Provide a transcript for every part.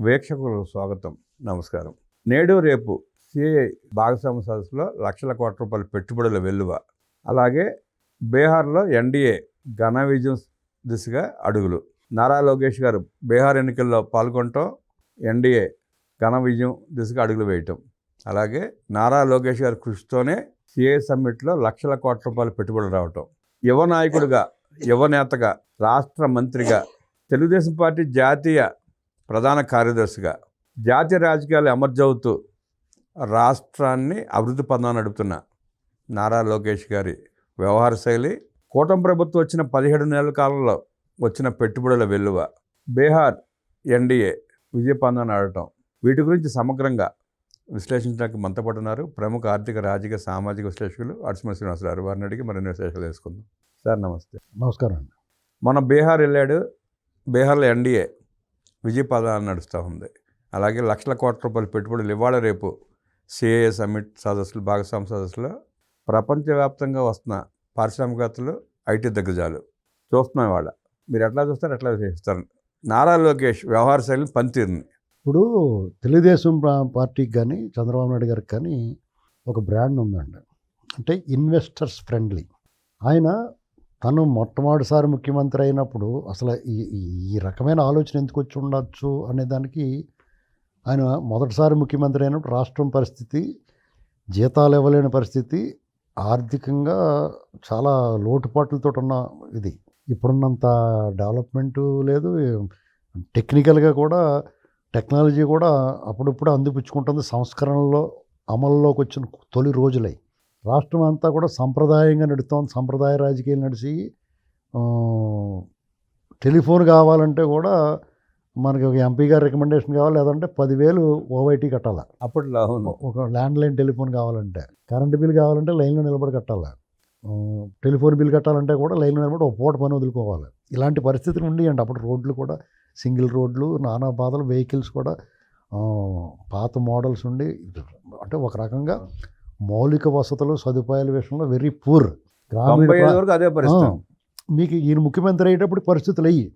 వీక్షకులకు స్వాగతం నమస్కారం. నేడు రేపు సిఐ భాగస్వామ్య సదస్సులో లక్షల కోట్ల రూపాయల పెట్టుబడుల వెల్లువ. అలాగే బీహార్లో ఎన్డీఏ ఘన విజయం దిశగా అడుగులు. నారా లోకేష్ గారు బీహార్ ఎన్నికల్లో పాల్గొనటం ఎన్డీఏ ఘన విజయం దిశగా అడుగులు వేయటం. అలాగే నారా లోకేష్ గారి కృషితోనే సిఐ సమ్మిట్లో లక్షల కోట్ల రూపాయల పెట్టుబడులు రావటం. యువ నాయకుడిగా యువ నేతగా రాష్ట్ర మంత్రిగా తెలుగుదేశం పార్టీ జాతీయ ప్రధాన కార్యదర్శిగా జాతీయ రాజకీయాలు అమర్జవుతూ రాష్ట్రాన్ని అభివృద్ధి పథం నడుపుతున్న నారా లోకేష్ గారి వ్యవహార శైలి కూటమి ప్రభుత్వం వచ్చిన పదిహేడు నెలల కాలంలో వచ్చిన పెట్టుబడుల వెల్లువ బీహార్ ఎన్డీఏ విజయపందాన్ని ఆడటం వీటి గురించి సమగ్రంగా విశ్లేషించడానికి మనతో పాటు ఉన్నారు ప్రముఖ ఆర్థిక రాజకీయ సామాజిక విశ్లేషకులు అడిసిమ శ్రీనివాసరావు వారిని అడిగి మరిన్ని విశేషాలు వేసుకుందాం సార్ నమస్తే. నమస్కారం అండి. మన బీహార్ వెళ్ళాడు బీహార్లో ఎన్డీఏ విజయపదాన్ని నడుస్తూ ఉంది. అలాగే లక్షల కోట్ల రూపాయల పెట్టుబడులు ఇవాళ రేపు సిఏఏ సమ్మిట్ సదస్సులు భాగస్వామ్య సదస్సులో. ప్రపంచవ్యాప్తంగా వస్తున్న పారిశ్రామికవేత్తలు ఐటీ దిగ్గజాలు. చూస్తున్నాం ఇవాళ. మీరు ఎట్లా చూస్తారు? ఎట్లా చేస్తారు? నారా లోకేష్ వ్యవహార శైలిని పనితీరుని. ఇప్పుడు తెలుగుదేశం పార్టీకి కానీ చంద్రబాబు నాయుడు గారికి కానీ ఒక బ్రాండ్ ఉందండి. అంటే ఇన్వెస్టర్స్ ఫ్రెండ్లీ ఆయన తను మొట్టమొదటిసారి ముఖ్యమంత్రి అయినప్పుడు అసలు ఈ ఈ- రకమైన ఆలోచన ఎందుకు వచ్చి ఉండొచ్చు అనే దానికి ఆయన మొదటిసారి ముఖ్యమంత్రి అయినప్పుడు రాష్ట్రం పరిస్థితి జీతాలు ఇవ్వలేని పరిస్థితి ఆర్థికంగా చాలా లోటుపాట్లతో ఉన్న ఇది. ఇప్పుడున్నంత డెవలప్మెంటు లేదు. టెక్నికల్గా కూడా టెక్నాలజీ కూడా అప్పుడప్పుడు అందిపుచ్చుకుంటుంది. సంస్కరణలో అమల్లోకి వచ్చిన తొలి రోజులై. రాష్ట్రం అంతా కూడా సంప్రదాయంగా నడుస్తోంది. సంప్రదాయ రాజకీయాలు నడిచి టెలిఫోన్ కావాలంటే కూడా మనకి ఒక ఎంపీ గారి రికమెండేషన్ కావాలి లేదంటే పదివేలు ఓవైటీ కట్టాలి? అప్పట్లో ఒక ల్యాండ్లైన్ టెలిఫోన్ కావాలంటే కరెంటు బిల్ కావాలంటే లైన్లో నిలబడి కట్టాలి? టెలిఫోన్ బిల్ కట్టాలంటే కూడా లైన్లో నిలబడి ఒక పూట పని వదులుకోవాలి. ఇలాంటి పరిస్థితులు ఉండేయండి. అప్పుడు రోడ్లు కూడా సింగిల్ రోడ్లు నానా బాధలు వెహికల్స్ కూడా పాత మోడల్స్ ఉండి అంటే ఒక రకంగా మౌలిక వసతులు సదుపాయాల విషయంలో వెరీ పూర్ అదే పరిస్థితి. మీకు ఈయన ముఖ్యమంత్రి అయ్యేటప్పుడు పరిస్థితులు అయ్యి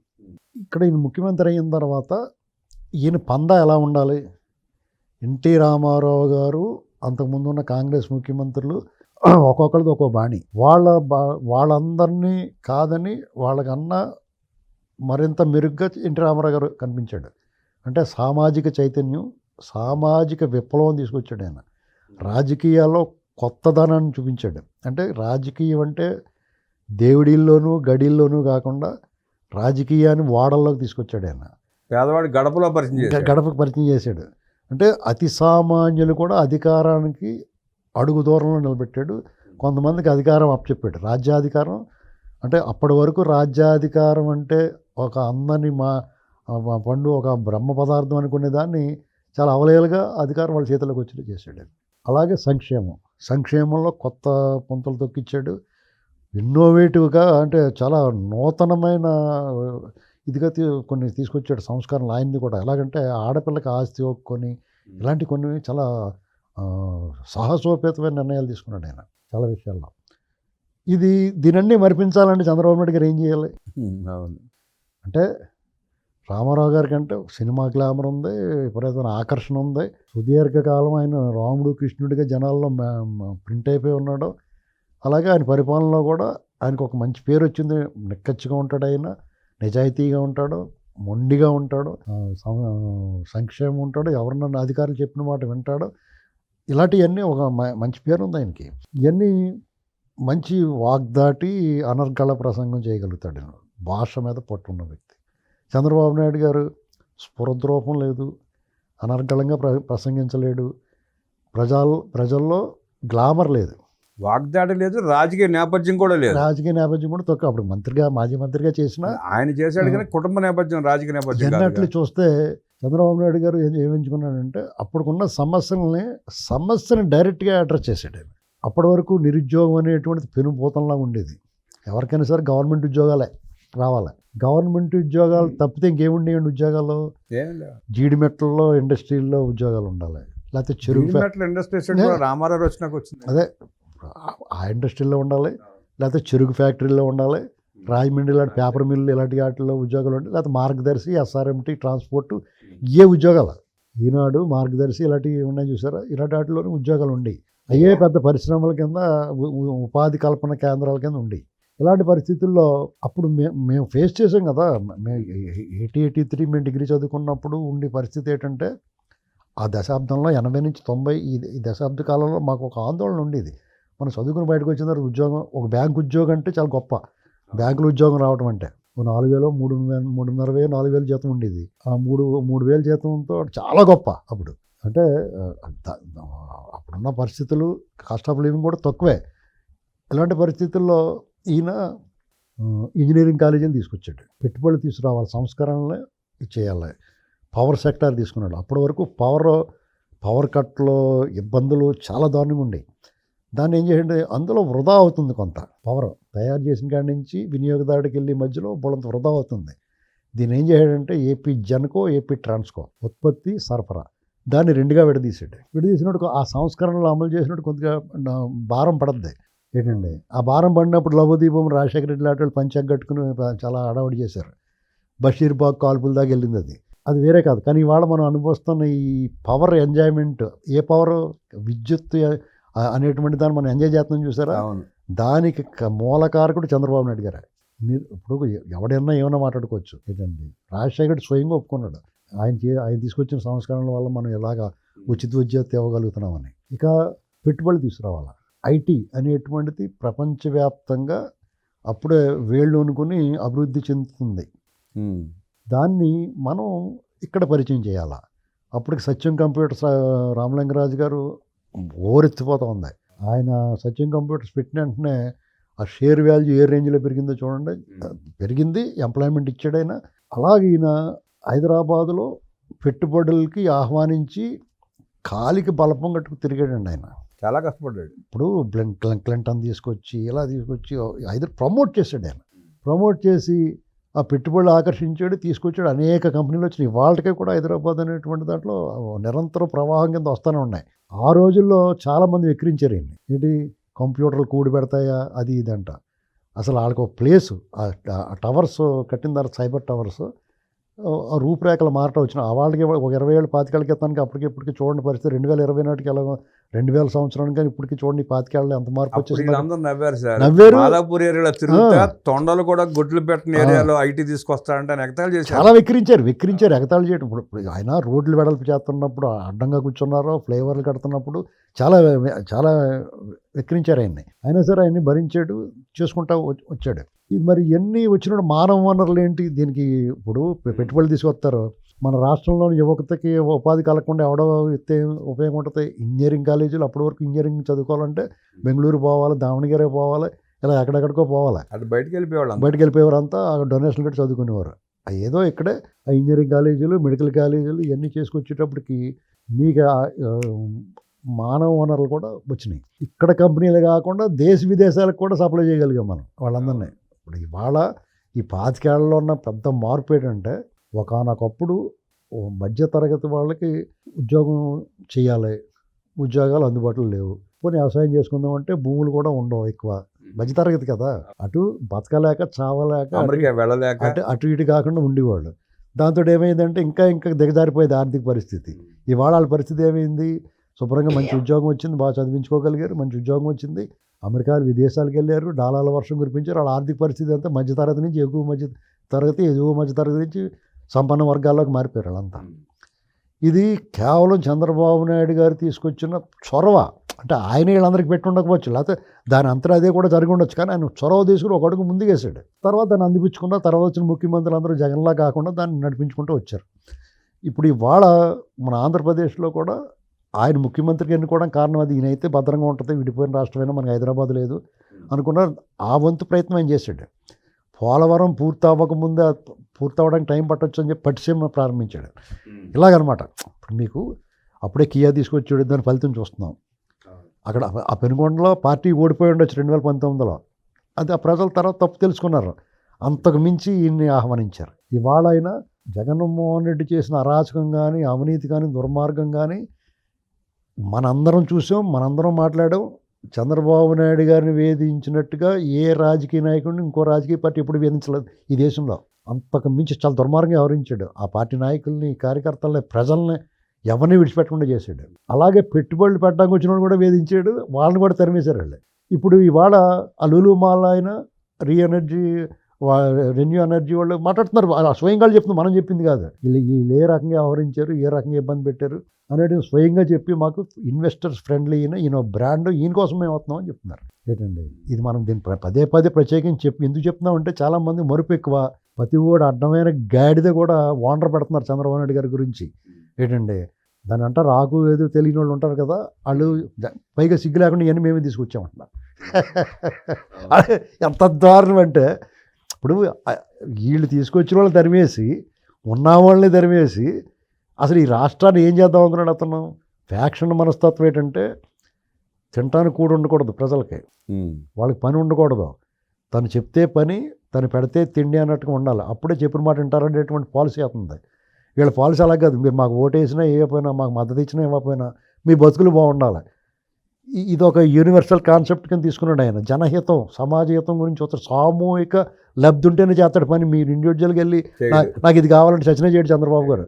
ఇక్కడ ఈయన ముఖ్యమంత్రి అయిన తర్వాత ఈయన పందా ఎలా ఉండాలి? ఎన్టీ రామారావు గారు అంతకుముందు ఉన్న కాంగ్రెస్ ముఖ్యమంత్రులు ఒక్కొక్కరిది ఒక్కో బాణి. వాళ్ళ బా వాళ్ళందరినీ కాదని వాళ్ళకన్నా మరింత మెరుగ్గా ఎన్టీ రామారావు గారు కనిపించాడు. అంటే సామాజిక చైతన్యం సామాజిక విప్లవం తీసుకొచ్చాడు ఆయన. రాజకీయాల్లో కొత్తదనాన్ని చూపించాడు. అంటే రాజకీయం అంటే దేవుడిల్లోనూ గడిల్లోనూ కాకుండా రాజకీయాన్ని వాడల్లోకి తీసుకొచ్చాడు ఆయన. పేదవాడి గడపలో పరిచయం. గడపకు పరిచయం చేశాడు. అంటే అతి సామాన్యులు కూడా అధికారానికి అడుగు దూరంలో నిలబెట్టాడు. కొంతమందికి అధికారం అప్పచెప్పాడు. రాజ్యాధికారం అంటే అప్పటి వరకు రాజ్యాధికారం అంటే ఒక అందని మా పండు ఒక బ్రహ్మ పదార్థం అనుకునే దాన్ని చాలా అవలేలుగా అధికారం వాళ్ళ చేతిలోకి వచ్చేది చేశాడు. అలాగే సంక్షేమం. సంక్షేమంలో కొత్త పుంతలు తొక్కిచ్చాడు ఇన్నోవేటివ్గా అంటే చాలా నూతనమైన ఇదిగా కొన్ని తీసుకొచ్చాడు సంస్కరణలు ఆయనది కూడా. ఎలాగంటే ఆడపిల్లకి ఆస్తి ఒక్కొని ఇలాంటి కొన్ని చాలా సాహసోపేతమైన నిర్ణయాలు తీసుకున్నాడు ఆయన చాలా విషయాల్లో. ఇది దీనన్నీ మరిపించాలంటే చంద్రబాబు నాయుడు గారు ఏం చేయాలి? అంటే రామారావు గారి కంటే సినిమా గ్లామర్ ఉంది విపరీతమైన ఆకర్షణ ఉంది. సుదీర్ఘకాలం ఆయన రాముడు కృష్ణుడిగా జనాల్లో ప్రింట్ అయిపోయి ఉన్నాడు. అలాగే ఆయన పరిపాలనలో కూడా ఆయనకు ఒక మంచి పేరు వచ్చింది. నిక్కచ్చిగా ఉంటాడు ఆయన నిజాయితీగా ఉంటాడు మొండిగా ఉంటాడు సం- సంక్షేమం ఉంటాడు ఎవరినన్నా అధికారులు చెప్పిన మాట వింటాడు. ఇలాంటివన్నీ ఒక మ- మంచి పేరు ఉంది ఆయనకి. ఇవన్నీ మంచి వాగ్దాటి అనర్గళ ప్రసంగం చేయగలుగుతాడు భాష మీద పట్టున్న వ్యక్తి. చంద్రబాబు నాయుడు గారు స్ఫురద్రూపం లేదు అనర్గళంగా ప్ర ప్రసంగించలేడు. ప్రజల్ ప్రజల్లో గ్లామర్ లేదు. వాగ్దాడి లేదు రాజకీయ నేపథ్యం కూడా లేదు. రాజకీయ నేపథ్యం కూడా తక్కువ. అప్పుడు మంత్రిగా మాజీ మంత్రిగా చేసిన ఆయన చేశాడు కానీ కుటుంబ నేపథ్యం రాజకీయ నేపథ్యం కదా. చూస్తే చంద్రబాబు నాయుడు గారు ఏం ఏమించుకున్నాడంటే అప్పుడుకున్న సమస్యల్ని సమస్యని డైరెక్ట్గా అడ్రస్ చేశాడు ఆయన. అప్పటి వరకు నిరుద్యోగం అనేటువంటిది పెనుభూతంలా ఉండేది. ఎవరికైనా సరే గవర్నమెంట్ ఉద్యోగాలే. రావాలి? గవర్నమెంట్ ఉద్యోగాలు తప్పితే ఇంకేముండేయండి ఉద్యోగాలు. జీడిమెట్లలో ఇండస్ట్రీల్లో ఉద్యోగాలు ఉండాలి. లేకపోతే చెరుకు ఇండస్ట్రీస్ రామారావు వచ్చినాక వచ్చింది. అదే ఆ- ఇండస్ట్రీలో ఉండాలి. లేకపోతే చెరుకు ఫ్యాక్టరీలో ఉండాలి. రాజమండ్రి ఇలాంటి పేపర్ మిల్లు ఇలాంటి వాటిలో ఉద్యోగాలు ఉంటాయి లేకపోతే మార్గదర్శి ఎస్ఆర్ఎంటీ ట్రాన్స్పోర్ట్ ఏ ఉద్యోగాలు? ఈనాడు మార్గదర్శి ఇలాంటివి ఉన్నాయి చూసారా? ఇలాంటి వాటిలోనే ఉద్యోగాలు ఉండేవి అయ్యే. పెద్ద పరిశ్రమల కింద ఉపాధి కల్పన కేంద్రాల కింద ఉండేవి ఇలాంటి పరిస్థితుల్లో అప్పుడు మే- మేము ఫేస్ చేసాం కదా. మేము ఎయిటీ ఎయిటీ త్రీ మేము డిగ్రీ చదువుకున్నప్పుడు ఉండే పరిస్థితి ఏంటంటే ఆ దశాబ్దంలో ఎనభై నుంచి తొంభై ఈ ఈ దశాబ్ద కాలంలో మాకు ఒక ఆందోళన ఉండేది. మనం చదువుకుని బయటకు వచ్చిన తర్వాత ఉద్యోగం ఒక బ్యాంక్ ఉద్యోగం అంటే చాలా గొప్ప. బ్యాంకులు ఉద్యోగం రావడం అంటే. నాలుగు వేలు మూడు మూడున్నర వేలు నాలుగు వేలు జీతం ఉండేది. ఆ మూడు మూడు వేలు జీతంతో చాలా గొప్ప అప్పుడు. అంటే అప్పుడున్న పరిస్థితులు కాస్ట్ ఆఫ్ లివింగ్ కూడా తక్కువే. ఇలాంటి పరిస్థితుల్లో ఈయన ఇంజనీరింగ్ కాలేజీని తీసుకొచ్చాడు. పెట్టుబడులు తీసుకురావాలి సంస్కరణలే చేయాలి. పవర్ సెక్టార్ తీసుకున్నాడు. అప్పటి వరకు పవర్ పవర్ కట్లో ఇబ్బందులు చాలా దారుణంగా ఉండేవి దాన్ని ఏం చేయండి అందులో వృధా అవుతుంది కొంత. పవర్ తయారు చేసిన కాడి నుంచి వినియోగదారుడికి వెళ్ళి మధ్యలో బొలంత వృధా అవుతుంది. దీన్ని ఏం చేయాడంటే ఏపీ జన్కో ఏపీ ట్రాన్స్కో ఉత్పత్తి సరఫరా దాన్ని రెండుగా విడదీసాడు విడదీసినట్టు ఆ సంస్కరణలు అమలు చేసినట్టు కొద్దిగా భారం పడద్ది. ఏంటండి? ఆ భారం పడినప్పుడు లవదీపం రాజశేఖర రెడ్డి లాంటి వాళ్ళు పంచాక్ కట్టుకుని చాలా హడావుడి చేశారు. బషీర్బాగ్ కాల్పుల దాకా వెళ్ళింది అది. అది వేరే కాదు. కానీ ఇవాళ మనం అనుభవిస్తున్న ఈ పవర్ ఎంజాయ్మెంట్ ఏ పవర్? విద్యుత్ అనేటువంటి దాన్ని మనం ఎంజాయ్ చేస్తున్నాం చూసారా? దానికి క- మూల కారకుడు చంద్రబాబు నాయుడు గారే. మీరు ఇప్పుడు ఎ- ఎవడైనా ఏమైనా మాట్లాడుకోవచ్చు. ఏంటండి? రాజశేఖర్ స్వయంగా ఒప్పుకున్నాడు. ఆయన ఆయన తీసుకొచ్చిన సంస్కరణల వల్ల మనం ఎలాగ ఉచిత విద్యుత్ ఇవ్వగలుగుతున్నామని. ఇక పెట్టుబడులు తీసుకురావాలి? ఐటీ అనేటువంటిది ప్రపంచవ్యాప్తంగా అప్పుడే వేళ్ళు అనుకుని అభివృద్ధి చెందుతుంది. దాన్ని మనం ఇక్కడ పరిచయం చేయాలా? అప్పటికి సత్యం కంప్యూటర్స్ రామలింగరాజు గారు ఓరెత్తిపోతా ఉంది ఆయన సత్యం కంప్యూటర్స్ పెట్టిన వెంటనే ఆ షేర్ వాల్యూ ఏ రేంజ్లో పెరిగిందో చూడండి. పెరిగింది ఎంప్లాయ్మెంట్ ఇచ్చాడైనా అలాగే ఈయన హైదరాబాదులో పెట్టుబడులకి ఆహ్వానించి కాలికి బలపం కట్టుకు తిరిగాడండి ఆయన. చాలా కష్టపడ్డాడు. ఇప్పుడు బ్లెన్ క్లెన్ క్లింటన్ తీసుకొచ్చి ఇలా తీసుకొచ్చి ఐదు ప్రమోట్ చేశాడు ఆయన. ప్రమోట్ చేసి ఆ పెట్టుబడులు ఆకర్షించాడు తీసుకొచ్చాడు. అనేక కంపెనీలు వచ్చినాయి. వాళ్ళకే కూడా హైదరాబాద్ అనేటువంటి దాంట్లో నిరంతరం ప్రవాహం కింద వస్తూనే ఉన్నాయి. ఆ రోజుల్లో చాలామంది విక్రించారు ఈయన్ని. ఏంటి? కంప్యూటర్లు కూడి పెడతాయా? అది ఇది అంట. అసలు వాళ్ళకి ఒక ప్లేసు ఆ ఆ టవర్స్ కట్టిన తర్వాత సైబర్ టవర్స్ రూపురేఖలు మారటం వచ్చిన ఆ వాళ్ళకి ఒక ఇరవై ఏళ్ళు పాతికేళ్ళ క్రితానికి అప్పటికి ఇప్పటికి చూడండి పరిస్థితి. రెండు వేల ఇరవై నాటికి ఎలా రెండు వేల సంవత్సరానికి కానీ ఇప్పటికి చూడండి పాతికేళ్ళు ఎంత మార్పు వచ్చేసింది. వీళ్ళందరూ నవ్వారు సార్. నవ్వారు. మాదాపూర్ ఏరియాలో తిరుగుతా. తొండలు కూడా గుడ్లు పెట్టిన. ఏరియాలో ఐటీ తీసుకొస్తారంటే చేశారు. చాలా వెక్కిరించారు వెక్కిరించారు ఎగతాళి చేయడం ఇప్పుడు ఇప్పుడు ఆయన రోడ్లు వెడల్పు చేస్తున్నప్పుడు అడ్డంగా కూర్చున్నారు ఫ్లైఓవర్లు కడుతున్నప్పుడు చాలా చాలా వెక్కిరించారు ఆయన్ని. అయినా సరే ఆయన్ని భరించాడు చేసుకుంటా వచ్చాడు. ఇది మరి ఎన్ని వచ్చినప్పుడు మానవ వనరులు ఏంటి? దీనికి ఇప్పుడు పెట్టుబడులు తీసుకొస్తారు మన రాష్ట్రంలోని యువతకి ఉపాధి కలగకుండా ఎవడో ఎత్తే ఉపయోగం ఉంటుంది. ఇంజనీరింగ్ కాలేజీలు అప్పటి వరకు ఇంజనీరింగ్ చదువుకోవాలంటే బెంగళూరు పోవాలి దావణగిరి పోవాలి ఇలా ఎక్కడెక్కడికో పోవాలి. అటు బయటకు వెళ్ళిపోయేవాళ్ళు. బయటకు వెళ్ళిపోయేవారు అంతా డొనేషన్లు కట్టి చదువుకునేవారు. ఏదో ఇక్కడే ఆ ఇంజనీరింగ్ కాలేజీలు మెడికల్ కాలేజీలు ఇవన్నీ చేసుకొచ్చేటప్పటికి మీకు మానవ వనరులు కూడా వచ్చినాయి. ఇక్కడ కంపెనీలు కాకుండా దేశ విదేశాలకు కూడా సప్లై చేయగలిగాం మనం వాళ్ళందరినీ. ఇప్పుడు ఇవాళ ఈ పాతికేళ్ళలో ఉన్న పెద్ద మార్పు ఏంటంటే ఒకనొకప్పుడు మధ్య తరగతి వాళ్ళకి ఉద్యోగం చేయాలి ఉద్యోగాలు అందుబాటులో లేవు. పోనీ వ్యవసాయం చేసుకుందామంటే భూములు కూడా ఉండవు ఎక్కువ. మధ్యతరగతి కదా. అటు బతకలేక చావలేక అటు- అమెరికా వెళ్ళలేక అటు అటు ఇటు కాకుండా ఉండేవాళ్ళు. దాంతో ఏమైందంటే ఇంకా ఇంకా దిగజారిపోయేది ఆర్థిక పరిస్థితి. ఇవాళ వాళ్ళ పరిస్థితి ఏమైంది? శుభ్రంగా మంచి ఉద్యోగం వచ్చింది బాగా చదివించుకోగలిగారు మంచి ఉద్యోగం వచ్చింది. అమెరికా విదేశాలకు వెళ్ళారు డాలాల వర్షం కురిపించారు. వాళ్ళ ఆర్థిక పరిస్థితి అంతా మధ్యతరగతి నుంచి ఎగువ మధ్య తరగతి ఎగువ మధ్య తరగతి నుంచి సంపన్న వర్గాల్లోకి మారిపోయారు వాళ్ళంతా. ఇది కేవలం చంద్రబాబు నాయుడు గారు తీసుకొచ్చిన చొరవ. అంటే ఆయన వీళ్ళందరికీ పెట్టి ఉండకపోవచ్చు. లేకపోతే దాని అంతటా అదే కూడా జరిగి ఉండొచ్చు. కానీ ఆయన చొరవ తీసుకుని ఒక అడుగు ముందుకేసాడు తర్వాత దాన్ని అందిపించుకున్న తర్వాత వచ్చిన ముఖ్యమంత్రులు అందరూ జగన్లా కాకుండా దాన్ని నడిపించుకుంటూ వచ్చారు. ఇప్పుడు ఇవాళ మన ఆంధ్రప్రదేశ్లో కూడా ఆయన ముఖ్యమంత్రికి ఎన్నుకోవడం కారణం అది. ఈయనైతే భద్రంగా ఉంటుంది విడిపోయిన రాష్ట్రమైనా మనకి హైదరాబాద్ లేదు. అనుకున్నారు. ఆ వంతు ప్రయత్నం ఆయన చేశాడు. పోలవరం పూర్తి అవ్వకముందే పూర్తి అవ్వడానికి టైం పట్టొచ్చు అని చెప్పి పట్టిసీమ ప్రారంభించాడు. ఇలాగనమాట. ఇప్పుడు మీకు అప్పుడే కియా తీసుకొచ్చాడు దాని ఫలితం చూస్తున్నాం. అక్కడ ఆ పెనుగొండలో పార్టీ ఓడిపోయి ఉండొచ్చు రెండు వేల పంతొమ్మిదిలో. అది ఆ ప్రజల తర్వాత తప్పు తెలుసుకున్నారు. అంతకు మించి ఈయన్ని ఆహ్వానించారు. ఇవాళ అయినా జగన్మోహన్ రెడ్డి చేసిన అరాచకం కానీ అవినీతి కానీ దుర్మార్గం కానీ మనందరం చూసాం మనందరం మాట్లాడాం. చంద్రబాబు నాయుడు గారిని వేధించినట్టుగా ఏ రాజకీయ నాయకుడిని ఇంకో రాజకీయ పార్టీ ఎప్పుడు వేధించలేదు ఈ దేశంలో. అంతకు మించి చాలా దుర్మార్గంగా వ్యవహరించాడు. ఆ పార్టీ నాయకుల్ని కార్యకర్తల్ని ప్రజల్ని ఎవరిని విడిచిపెట్టకుండా చేశాడు. అలాగే పెట్టుబడులు పెట్టడానికి వచ్చిన వాళ్ళు కూడా వేధించాడు. వాళ్ళని కూడా తరిమేశారు వాళ్ళు. ఇప్పుడు ఇవాళ అలులు మాల ఆయన రీ ఎనర్జీ రెన్యూ ఎనర్జీ వాళ్ళు మాట్లాడుతున్నారు. స్వయంగా చెప్తుంది మనం చెప్పింది కాదు. వీళ్ళు వీళ్ళు ఏ రకంగా వ్యవహరించారు ఏ రకంగా ఇబ్బంది పెట్టారు అనేది స్వయంగా చెప్పి మాకు ఇన్వెస్టర్స్ ఫ్రెండ్లీ అయిన ఈయన బ్రాండ్ ఈయన కోసం మేము వస్తున్నామని చెప్తున్నారు. ఏంటండి? ఇది మనం దీన్ని పదే పదే ప్రత్యేకించి చెప్పి ఎందుకు చెప్తున్నామంటే చాలామంది మరుపు ఎక్కువ. ప్రతి కూడా అడ్డమైన గాడిద కూడా వాండర్ పెడుతున్నారు చంద్రబాబు నాయుడు గారి గురించి. ఏంటండి? దాని అంటారు రాకు ఏదో తెలియని వాళ్ళు ఉంటారు కదా వాళ్ళు పైగా సిగ్గు లేకుండా ఇవన్నీ మేమే తీసుకొచ్చామంటున్నారు. అదే ఎంత దారుణం అంటే ఇప్పుడు వీళ్ళు తీసుకొచ్చిన వాళ్ళు తరిమేసి ఉన్న వాళ్ళని తరిమేసి అసలు ఈ రాష్ట్రాన్ని ఏం చేద్దాం అనుకున్నాడు అతను? ఫ్యాక్షన్ మనస్తత్వం ఏంటంటే తినటానికి కూడా ఉండకూడదు ప్రజలకి. వాళ్ళకి పని ఉండకూడదు. తను చెప్తే పని తను పెడితే తిండి అన్నట్టుగా ఉండాలి. అప్పుడే చెప్పిన మాట వింటారనేటువంటి పాలసీ అవుతుంది వీళ్ళ పాలసీ అలా కాదు. మీరు మాకు ఓటేసినా వేయకపోయినా మాకు మద్దతు ఇచ్చినా ఇవ్వకపోయినా మీ బతుకులు బాగుండాలి. ఇది ఒక యూనివర్సల్ కాన్సెప్ట్ కింద తీసుకున్నాడు ఆయన. జనహితం సమాజ హితం గురించి ఒక సామూహిక లబ్ధి ఉంటేనే చేస్తాడు పని. మీరు ఇండివిజువల్గా వెళ్ళి నాకు ఇది కావాలంటే చచ్చిన చేయడు చంద్రబాబు గారు.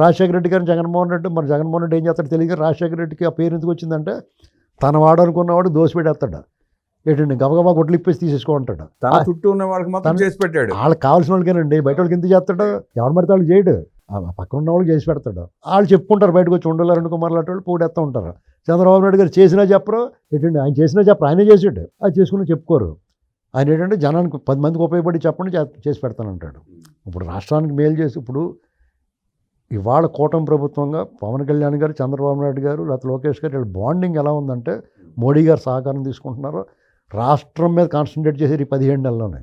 రాజశేఖర రెడ్డి గారిని జగన్మోహన్ రెడ్డి మరి జగన్మోహన్ రెడ్డి ఏం చేస్తాడు తెలియదు రాజశేఖర రెడ్డికి ఆ పేరు ఎందుకు వచ్చిందంటే తన వాడు అనుకున్నవాడు దోసిపెట్టేస్తాడు ఏంటండి గబగబా గుడ్లు ఇప్పేసి తీసేసుకో అంటాడు తన చుట్టూ ఉన్న వాళ్ళకి మాత్రం చేసి పెట్టాడు. వాళ్ళకి కావాల్సిన వాళ్ళకేనండి బయట వాళ్ళకి ఎంత చేస్తాడు? ఎవరు పడితే వాళ్ళు చేయడు. ఆ పక్కన ఉన్న వాళ్ళకి చేసి పెడతాడు. వాళ్ళు చెప్పుకుంటారు బయటకు వచ్చి ఉండలేరు అనుకో మరలాంటి వాళ్ళు పోడేస్తూ ఉంటారు. చంద్రబాబు నాయుడు గారు చేసినా చెప్పరు ఏంటండి ఆయన చేసినా చెప్పరు ఆయనే చేసాడు. అది చేసుకుని చెప్పుకోరు. ఆయన ఏంటంటే జనానికి పది మందికి ఉపయోగపడి చెప్పండి చేసి పెడతానంటాడు. ఇప్పుడు రాష్ట్రానికి మేలు చేసి ఇప్పుడు ఇవాళ కూటమి ప్రభుత్వంగా పవన్ కళ్యాణ్ గారు చంద్రబాబు నాయుడు గారు లేకపోతే లోకేష్ గారు వీళ్ళ బాండింగ్ ఎలా ఉందంటే మోడీ గారు సహకారం తీసుకుంటున్నారు. రాష్ట్రం మీద కాన్సన్ట్రేట్ చేసేది ఈ పదిహేడు నెలలోనే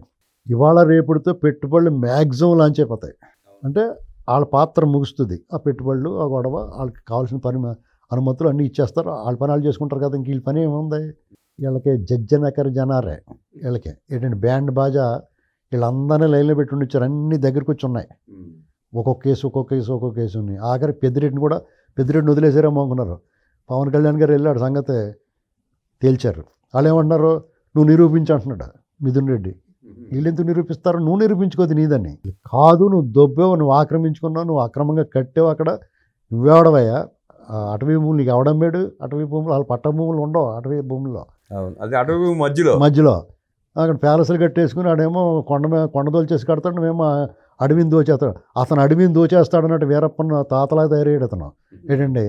ఇవాళ రేపుడితో పెట్టుబడులు మ్యాక్సిమం లాంచ్ అయిపోతాయి. అంటే వాళ్ళ పాత్ర ముగుస్తుంది. ఆ పెట్టుబడులు ఆ గొడవ వాళ్ళకి కావాల్సిన పని అనుమతులు అన్నీ ఇచ్చేస్తారు. వాళ్ళ పని వాళ్ళు చేసుకుంటారు కదా ఇంక వీళ్ళ పని ఏముంది? వీళ్ళకి జజ్జనకర జనారే. వీళ్ళకి ఏంటంటే బ్యాండ్ బాజా వీళ్ళందరినీ లైన్లో పెట్టి ఉండిచ్చారు. అన్ని దగ్గరికి వచ్చి ఉన్నాయి. ఒక్కొక్క కేసు ఒక్కొక్క కేసు ఒక్కొక్క కేసు ఉన్నాయి. ఆఖరి పెద్దిరెడ్డిని కూడా పెద్దిరెడ్డిని వదిలేసారేమో అనుకున్నారు. పవన్ కళ్యాణ్ గారు వెళ్ళాడు సంగతి తేల్చారు. వాళ్ళు ఏమంటున్నారు నువ్వు నిరూపించు అంటున్నాడు మిథున్ రెడ్డి. వీళ్ళెందుకు నిరూపిస్తారు? నువ్వు నిరూపించుకోదు నీదని. కాదు నువ్వు దొబ్బేవు నువ్వు ఆక్రమించుకున్నావు నువ్వు అక్రమంగా కట్టావు అక్కడ. నువ్వెవడవయ్యా అటవీ భూములు నీకు ఎవడమ్మేడు అటవీ భూములు వాళ్ళ పట్ట భూములు ఉండవు అటవీ భూముల్లో. అది అటవీ మధ్యలో. మధ్యలో. అక్కడ ప్యాలెస్లు కట్టేసుకుని ఆడేమో కొండ కొండ దోల్చేసి కడతాడు మేము అడవిని దోచేస్తాడు అతను అడవిని దోచేస్తాడు అన్నట్టు వీరప్పన్న తాతలా తయారయ్యాడు అతను. ఏంటండి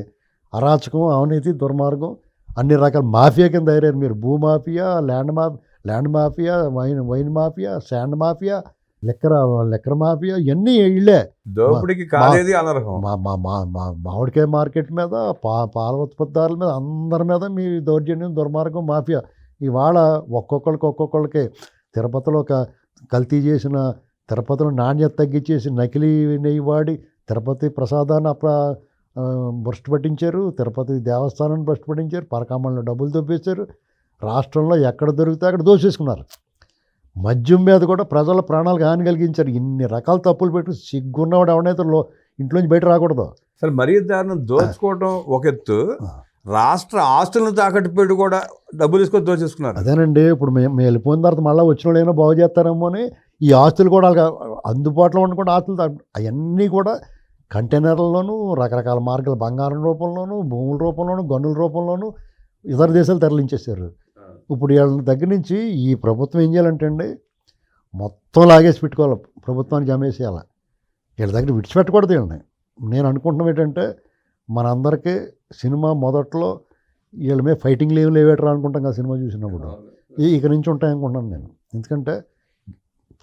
అరాచకం అవినీతి దుర్మార్గం అన్ని రకాల మాఫియా కింద తయారయ్యారు మీరు. భూ మాఫియా ల్యాండ్ మా land mafia wine wine mafia sand mafia liquor liquor mafia ఇవన్నీ ఇళ్ళే. దోపిడికి కాలేది అనర్హం. మా మా మా మా మామిడికాయ మార్కెట్ మీద పా పాల ఉత్పత్తిదారుల మీద అందరి మీద మీ దౌర్జన్యం దుర్మార్గం మాఫియా. ఇవాళ ఒక్కొక్కరికి ఒక్కొక్కరికి తిరుపతిలో ఒక కల్తీ చేసిన తిరుపతిలో నాణ్యత తగ్గించేసి నకిలీ నెయ్యి వాడి తిరుపతి ప్రసాదాన్ని అప్పుడు భ్రష్టు పట్టించారు. తిరుపతి దేవస్థానాన్ని భ్రష్టు పట్టించారు. పరకామణలో డబ్బులు దొబ్బేశారు. రాష్ట్రంలో ఎక్కడ దొరికితే అక్కడ దోచేసుకున్నారు మద్యం మీద కూడా ప్రజల ప్రాణాలకు హాని కలిగించారు. ఇన్ని రకాల తప్పులు పెట్టి సిగ్గున్నవాడు ఎవడైతే లో ఇంట్లోంచి బయట రాకూడదు. అసలు మరీ దారుణం. దోచుకోవడం ఒక ఎత్తు. రాష్ట్ర ఆస్తులను తాకట్టు పెట్టి కూడా డబ్బులు తీసుకొని దోచేసుకున్నారు. అదేనండి. ఇప్పుడు మేము మేము వెళ్ళిపోయిన తర్వాత మళ్ళీ వచ్చిన వాళ్ళు ఏమైనా బాగు చేస్తారేమో అని ఈ ఆస్తులు కూడా అందుబాటులో ఉండకుండా ఆస్తులు అవన్నీ కూడా కంటైనర్లలోనూ రకరకాల మార్గాలు బంగారం రూపంలోనూ భూముల రూపంలోనూ గనుల రూపంలోనూ ఇతర దేశాలు తరలించేశారు. ఇప్పుడు వీళ్ళ దగ్గర నుంచి ఈ ప్రభుత్వం ఏం చేయాలంటే అండి మొత్తం లాగేసి పెట్టుకోవాలి. ప్రభుత్వానికి అమ్మేసేయాలి వీళ్ళ దగ్గర విడిచిపెట్టకూడదు వీళ్ళని. నేను అనుకుంటున్నాం ఏంటంటే మనందరికీ సినిమా మొదట్లో వీళ్ళ మీద ఫైటింగ్ లేవు లేవేటరా అనుకుంటాం కదా సినిమా చూసినప్పుడు. ఇక నుంచి ఉంటాయి అనుకుంటున్నాను నేను. ఎందుకంటే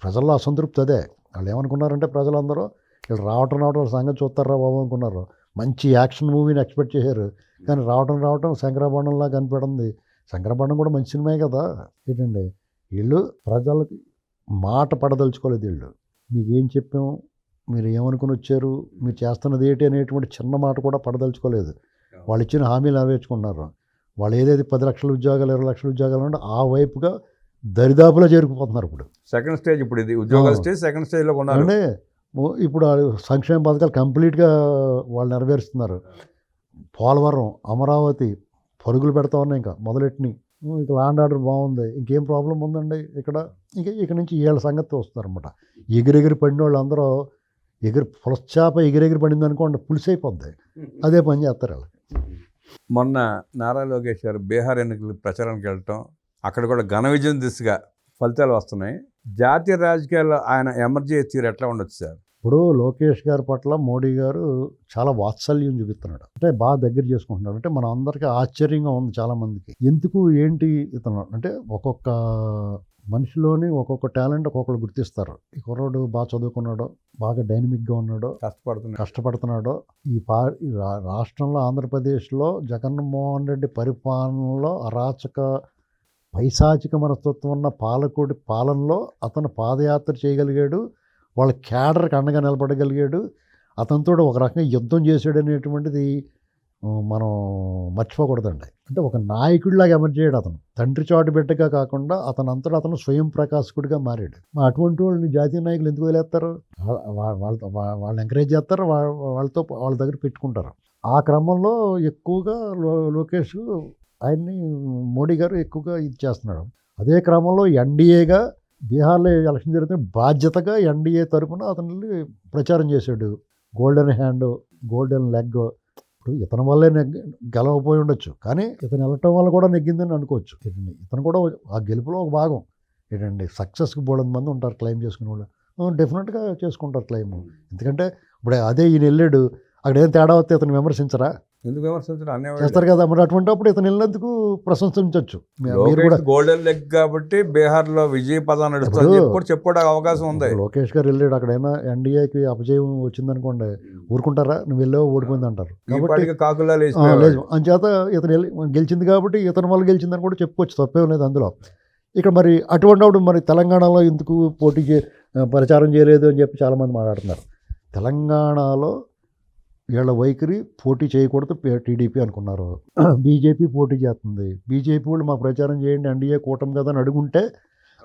ప్రజల్లో అసంతృప్తి అదే. వాళ్ళు ఏమనుకున్నారంటే ప్రజలందరూ వీళ్ళు రావటం రావటం వాళ్ళ సంగతి చూస్తారా బాబు అనుకున్నారు. మంచి యాక్షన్ మూవీని ఎక్స్పెక్ట్ చేశారు. కానీ రావటం రావటం శంకరాభరణంలా కనిపెడింది శంకరాభరణం కూడా మంచి సినిమాయే కదా. ఏంటండి? వీళ్ళు ప్రజలకి మాట పడదలుచుకోలేదు వీళ్ళు. మీకు ఏం చెప్పాం? మీరు ఏమనుకుని వచ్చారు? మీరు చేస్తున్నది ఏంటి అనేటువంటి చిన్న మాట కూడా పడదలుచుకోలేదు. వాళ్ళు ఇచ్చిన హామీలు నెరవేర్చుకున్నారు వాళ్ళు ఏదైతే పది లక్షల ఉద్యోగాలు ఇరవై లక్షల ఉద్యోగాలు ఉంటే ఆ వైపుగా దరిదాపులో చేరుకుపోతున్నారు ఇప్పుడు. సెకండ్ స్టేజ్ ఇప్పుడు ఇది ఉద్యోగాల ఆ. స్టేజ్ సెకండ్ స్టేజ్లో ఉన్నారు అంటే ఇప్పుడు సంక్షేమ పథకాలు కంప్లీట్గా వాళ్ళు నెరవేరుస్తున్నారు. పోలవరం అమరావతి పరుగులు పెడతా ఉన్నాయి ఇంకా మొదలెట్టినాయి ఇక లాండ్ ఆర్డర్ బాగుంది. ఇంకేం ప్రాబ్లం ఉందండి ఇక్కడ? ఇక ఇక నుంచి వీళ్ళ సంగతి వస్తారనమాట ఎగిరెగిరి పడిన వాళ్ళు అందరూ ఎగిరి పులశ్చాప ఎగిరెగిరి పడింది అనుకోండి పులిసి అయిపోద్ది అదే పని చేస్తారు వాళ్ళు. మొన్న నారా లోకేష్ గారు బీహార్ ఎన్నికలు ప్రచారానికి వెళ్ళటం అక్కడ కూడా ఘన విజయం దిశగా ఫలితాలు వస్తున్నాయి. జాతీయ రాజకీయాల్లో ఆయన ఎమర్జీ తీరు ఎట్లా ఉండొచ్చు సార్? ఇప్పుడు లోకేష్ గారి పట్ల మోడీ గారు చాలా వాత్సల్యం చూపిస్తున్నాడు. అంటే బాగా దగ్గర చేసుకుంటున్నాడు. అంటే మన అందరికీ ఆశ్చర్యంగా ఉంది చాలా మందికి. ఎందుకు ఏంటి ఇతను? అంటే ఒక్కొక్క మనిషిలోని ఒక్కొక్క టాలెంట్ ఒక్కొక్కరు గుర్తిస్తారు. ఈ కుర్రోడు బాగా చదువుకున్నాడు బాగా డైనమిక్గా ఉన్నాడు కష్టపడుతున్నారు కష్టపడుతున్నాడు ఈ పా రాష్ట్రంలో ఆంధ్రప్రదేశ్లో జగన్మోహన్ రెడ్డి పరిపాలనలో అరాచక పైశాచిక మనస్తత్వం ఉన్న పాలకుడి పాలనలో అతను పాదయాత్ర చేయగలిగాడు. వాళ్ళ క్యాడర్కి అండగా నిలబడగలిగాడు. అతనితో ఒక రకంగా యుద్ధం చేసాడు అనేటువంటిది మనం మర్చిపోకూడదండి. అంటే ఒక నాయకుడిలాగా ఎమర్జయ్యాడు అతను. తండ్రి చాటు బిడ్డగా కాకుండా అతను అంతటా అతను స్వయం ప్రకాశకుడిగా మారాడు. అటువంటి వాళ్ళని జాతీయ నాయకులు ఎందుకు వదిలేస్తారు? వాళ్ళతో వాళ్ళు వాళ్ళని ఎంకరేజ్ చేస్తారు. వాళ్ళతో వాళ్ళ దగ్గర పెట్టుకుంటారు. ఆ క్రమంలో ఎక్కువగా లో లోకేష్ ఆయన్ని మోడీ గారు ఎక్కువగా ఇది చేస్తున్నాడు. అదే క్రమంలో ఎన్డీఏగా బీహార్లో ఎలక్షన్ జరుగుతున్న బాధ్యతగా ఎన్డీఏ తరపున అతను ప్రచారం చేశాడు. గోల్డెన్ హ్యాండ్ గోల్డెన్ లెగ్ ఇప్పుడు ఇతని వల్లే నెగ్ గెలవకపోయి ఉండొచ్చు. కానీ ఇతను వెళ్ళటం వల్ల కూడా నెగ్గిందని అనుకోవచ్చు. ఏంటండి? ఇతను కూడా ఆ గెలుపులో ఒక భాగం. ఏంటండి? సక్సెస్కి బోళంది మంది ఉంటారు క్లెయిమ్ చేసుకునే వాళ్ళు. డెఫినెట్గా చేసుకుంటారు క్లెయిమ్. ఎందుకంటే ఇప్పుడు అదే ఈయన వెళ్ళాడు. అక్కడ ఏం తేడా వస్తే ఇతను విమర్శించరా? ఎందుకు విమర్శించడం? అనే చేస్తారు కదా మరి అటువంటి అప్పుడు ఇతను వెళ్ళినందుకు ప్రశంసించవచ్చు మీరు కూడా. గోల్డెన్ లెగ్ కాబట్టి బీహార్లో విజయ పదం నడుస్తుంది ఇప్పుడు- చెప్పి చెప్పుకోవడానికి అవకాశం ఉంది. లోకేష్ గారు వెళ్ళాడు అక్కడైనా ఎన్డీఏకి అపజయం వచ్చిందనుకోండి ఊరుకుంటారా? నువ్వు వెళ్ళావు ఓడిపోయింది అంటారు. కాబట్టి కాకులా. లేదు అంచేత ఇతను గెలిచింది కాబట్టి ఇతని వల్ల గెలిచిందని కూడా చెప్పుకోవచ్చు తప్పేం లేదు అందులో. ఇక్కడ మరి అటువంటిప్పుడు మరి తెలంగాణలో ఎందుకు పోటీ ప్రచారం చేయలేదు అని చెప్పి చాలామంది మాట్లాడుతున్నారు. తెలంగాణలో వీళ్ళ వైఖరి పోటీ చేయకూడదు టీడీపీ అనుకున్నారు. బీజేపీ పోటీ చేస్తుంది. బీజేపీ వాళ్ళు మాకు ప్రచారం చేయండి ఎన్డీఏ కూటమి కదా అని అడుగుంటే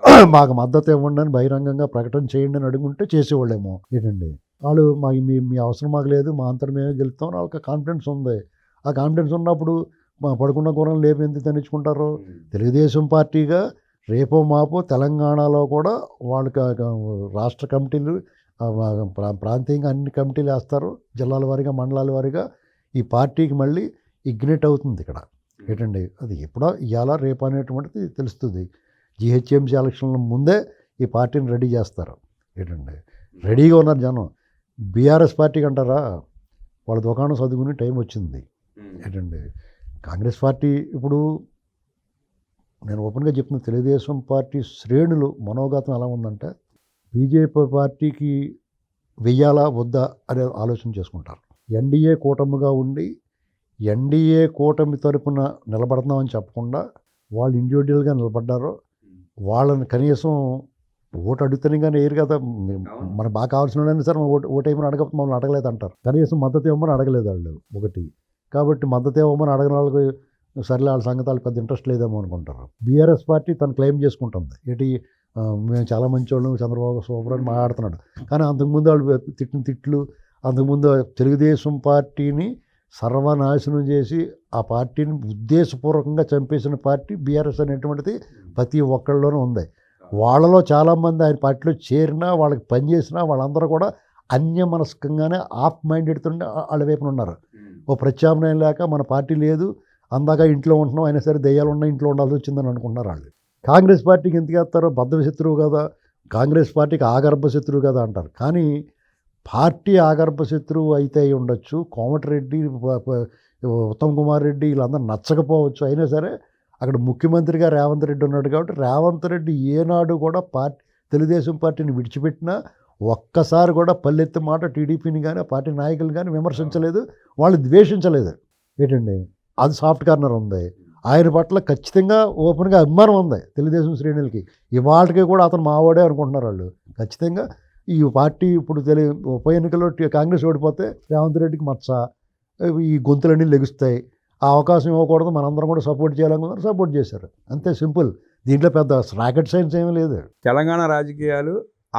మాకు మద్దతు ఇవ్వండి అని బహిరంగంగా ప్రకటన చేయండి అని అడుగుంటే చేసేవాళ్ళేమో. ఏంటండి? వాళ్ళు మాకు మీ మీ అవసరం మాకు లేదు మా అంతటి మేమే గెలుస్తాం వాళ్ళకి కాన్ఫిడెన్స్ ఉంది. ఆ కాన్ఫిడెన్స్ ఉన్నప్పుడు మా పడుకున్న కూరలు లేపు ఎందుకు తెనిచ్చుకుంటారు తెలుగుదేశం పార్టీగా రేపో మాపో తెలంగాణలో కూడా వాళ్ళకి రాష్ట్ర కమిటీలు ప్రాంతీయంగా అన్ని కమిటీలు వేస్తారు. జిల్లాల వారీగా మండలాల వారీగా ఈ పార్టీకి మళ్ళీ ఇగ్నేట్ అవుతుంది ఇక్కడ. ఏంటండి? అది ఎప్పుడో ఇవాళ రేపు అనేటువంటిది తెలుస్తుంది. జిహెచ్ఎంసీ ఎలక్షన్ల ముందే ఈ పార్టీని రెడీ చేస్తారు. ఏంటండి? రెడీగా ఉన్నారు జనం. బీఆర్ఎస్ పార్టీకి అంటారా? వాళ్ళ దుకాణం చదువుకునే టైం వచ్చింది. ఏంటండి? కాంగ్రెస్ పార్టీ ఇప్పుడు నేను ఓపెన్గా చెప్తున్న తెలుగుదేశం పార్టీ శ్రేణులు మనోగతం ఎలా ఉందంటే బీజేపీ పార్టీకి వెయ్యాలా వద్దా అనే ఆలోచన చేసుకుంటారు. ఎన్డీఏ కూటమిగా ఉండి ఎన్డీఏ కూటమి తరపున నిలబడుతున్నామని చెప్పకుండా వాళ్ళు ఇండివిజువల్గా నిలబడ్డారో వాళ్ళని కనీసం ఓటు అడుగుతానే కానీ వేయరు కదా. మనకు బాగా కావాల్సిన వాళ్ళని సార్ ఓటు ఓటు ఏమని అడగ మమ్మల్ని అడగలేదు అంటారు కనీసం మద్దతు ఇవ్వమని అడగలేదు వాళ్ళు ఒకటి. కాబట్టి మద్దతు ఇవ్వమని అడగని వాళ్ళకి సర్లే వాళ్ళ సంగతాలు పెద్ద ఇంట్రెస్ట్ లేదేమో అనుకుంటారు. బీఆర్ఎస్ పార్టీ తను క్లెయిమ్ చేసుకుంటుంది. ఏంటి ఆ, మేము చాలా మంచి వాళ్ళం చంద్రబాబు సూపర్ అని మాట్లాడుతున్నాడు. కానీ అంతకుముందు వాళ్ళు తిట్టిన తిట్లు అంతకుముందు తెలుగుదేశం పార్టీని సర్వనాశనం చేసి ఆ పార్టీని ఉద్దేశపూర్వకంగా చంపేసిన పార్టీ బీఆర్ఎస్ అనేటువంటిది ప్రతి ఒక్కళ్ళలోనూ ఉంది. వాళ్ళలో చాలామంది ఆయన పార్టీలో చేరినా వాళ్ళకి పనిచేసినా వాళ్ళందరూ కూడా అన్యమనస్కంగానే ఆఫ్ మైండెడ్తో వాళ్ళ వైపున ఉన్నారు. ఓ ప్రత్యామ్నాయం లేక మన పార్టీ లేదు అందాక ఇంట్లో ఉంటున్నాం అయినా సరే దెయ్యాలు ఉన్న ఇంట్లో ఉండాల్సి వచ్చిందని అనుకుంటున్నారు వాళ్ళు. కాంగ్రెస్ పార్టీకి ఎందుకు వేస్తారో బద్ధ శత్రువు కదా కాంగ్రెస్ పార్టీకి ఆగర్భ శత్రువు కదా అంటారు. కానీ పార్టీ ఆగర్భ శత్రువు అయితే అయి ఉండొచ్చు కోమటిరెడ్డి ఉత్తమ్ కుమార్ రెడ్డి వీళ్ళందరూ నచ్చకపోవచ్చు. అయినా సరే అక్కడ ముఖ్యమంత్రిగా రేవంత్ రెడ్డి ఉన్నాడు కాబట్టి రేవంత్ రెడ్డి ఏనాడు కూడా పార్టీ తెలుగుదేశం పార్టీని విడిచిపెట్టినా ఒక్కసారి కూడా పల్లెత్తి మాట టీడీపీని కానీ పార్టీ నాయకులు కానీ విమర్శించలేదు వాళ్ళు ద్వేషించలేదు. ఏంటండి? అది సాఫ్ట్ కార్నర్ ఉంది. ఆయన పట్ల ఖచ్చితంగా ఓపెన్గా అభిమానం ఉంది తెలుగుదేశం శ్రేణులకి. ఇవాళకి కూడా అతను మావాడే అనుకుంటున్నారు వాళ్ళు. ఖచ్చితంగా ఈ పార్టీ ఇప్పుడు తెలి ఉప ఎన్నికల్లో కాంగ్రెస్ ఓడిపోతే రేవంత్ రెడ్డికి మచ్చ ఈ గొంతులన్నీ లెగుస్తాయి. ఆ అవకాశం ఇవ్వకూడదు మనందరం కూడా సపోర్ట్ చేయాలనుకున్నారు సపోర్ట్ చేశారు. అంతే సింపుల్. దీంట్లో పెద్ద రాకెట్ సైన్స్ ఏమీ లేదు. తెలంగాణ రాజకీయాలు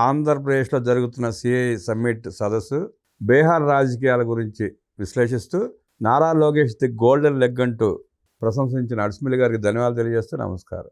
ఆంధ్రప్రదేశ్లో జరుగుతున్న సిఐ సమ్మిట్ సదస్సు బీహార్ రాజకీయాల గురించి విశ్లేషిస్తూ Nara Lokesh the golden leg అంటూ ప్రశంసించిన అడిస్మిల్లి గారికి ధన్యవాదాలు తెలియజేస్తూ నమస్కారం.